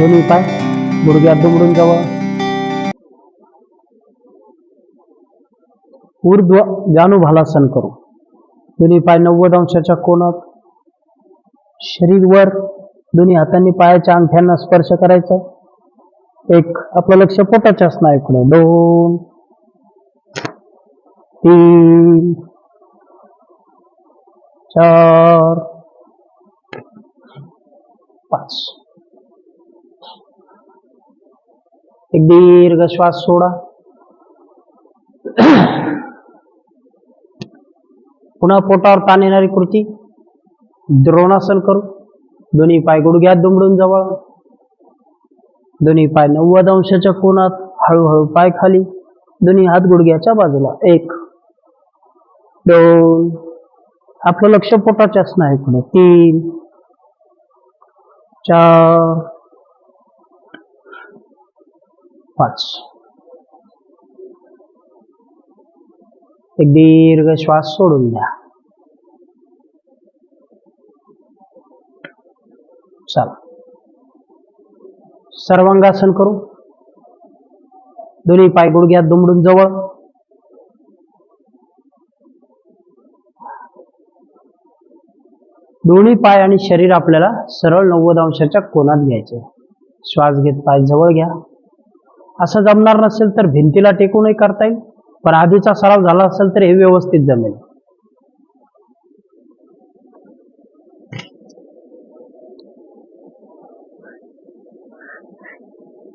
दोन्ही पाय. गुडघ्यात दुमडून जावं. ऊर्ध्व जानुभालासन करू. दोन्ही पाय नव्वद अंशाच्या कोणात शरीर वर दोन्ही हातांनी पायाच्या अंगठ्यांना स्पर्श करायचा. एक आपलं लक्ष पोटाच्या स्नायूकडे दोन. तीन. चार. पाच. एक दीर्घ श्वास सोडा. पुन्हा पोटावर ताण येणारी कृती. द्रोणासन करू. दोन्ही पाय गुडघ्यात दुमडून जवळ. दोन्ही पाय नव्वद अंशाच्या कोणात हळूहळू पाय खाली. दोन्ही हात गुडघ्याच्या बाजूला. एक दोन. आपलं लक्ष पोटाच्याच नाही पुढे. तीन चार पाच. एक दीर्घ श्वास सोडून द्या. चला. सर्वांगासन करू. दोन्ही पाय गुडघ्यात दुमडून जवळ. दोन्ही पाय आणि शरीर आपल्याला सरळ नव्वद अंशाच्या कोणात घ्यायचे. श्वास घेत पाय जवळ घ्या. असं जमणार नसेल तर भिंतीला टेकूनही करता येईल. पण आधीचा सराव झाला असेल तर हे व्यवस्थित जमेल.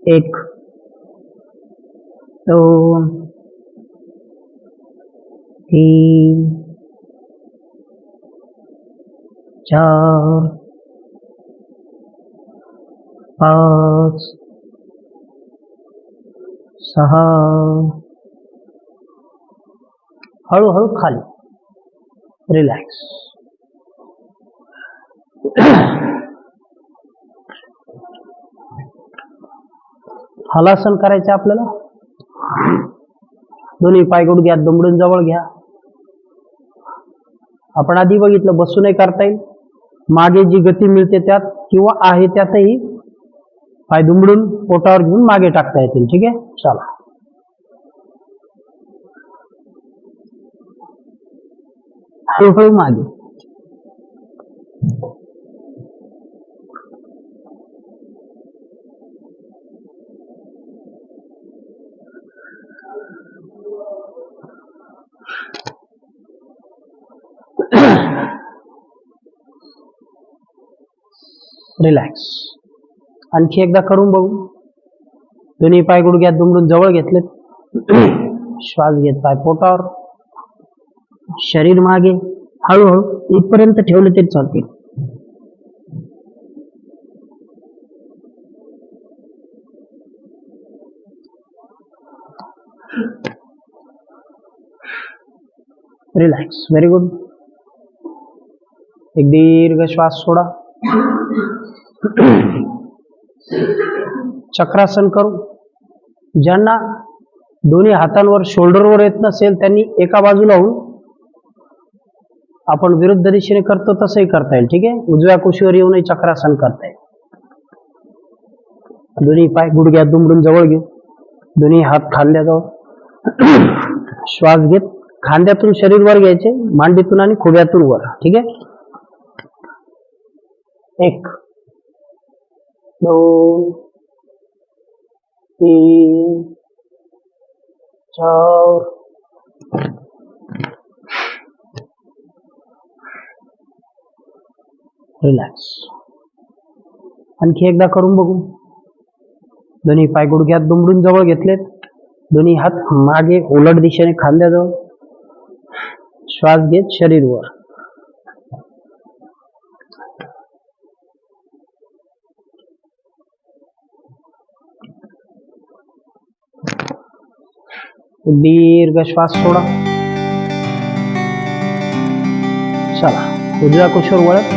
एक दोन तीन चार पाच सहा. हळूहळू खाली. रिलॅक्स हलासन करायचं आपल्याला? दोन्ही पाय घ्या दुमडून जवळ घ्या. आपण आधी बघितलं बसूनही करता येईल. मागे जी गती मिळते त्यात किंवा आहे त्यातही पाय दुमडून पोटावर घेऊन मागे टाकता येतील ठीक आहे चला हळूहळू मागे रिलॅक्स आणखी एकदा करून बघू. दोन्ही पाय गुडघ्यात दुमडून जवळ घेतलेत. श्वास घेत पाय पोटावर. शरीर मागे हळूहळू इथपर्यंत ठेवले तरी चालतील. रिलॅक्स व्हेरी गुड एक दीर्घ श्वास सोडा. चक्रासन करू. ज्यांना दोन्ही हातांवर शोल्डरवर येत नसेल त्यांनी एका बाजूला होऊन आपण विरुद्ध दिशेने करतो तसंही करता येईल. ठीक आहे? उजव्या कुशीवर येऊनही चक्रासन करता येईल. दोन्ही पाय गुडघ्यात दुमडून जवळ घेऊ. दोन्ही हात खांद्याजवळ. श्वास घेत खांद्यातून शरीर वर घ्यायचे मांडीतून आणि खोब्यातून वर. ठीक आहे? एक. दोन तीन चार रिलॅक्स. आणखी एकदा करून बघू. दोन्ही पाय गुडघ्यात दुमडून जवळ घेतलेत. दोन्ही हात मागे उलट दिशेने खांद्याजवळ. श्वास घेत शरीर दीर्घ श्वास सोडा. चला उजव्या कुशीवर वळत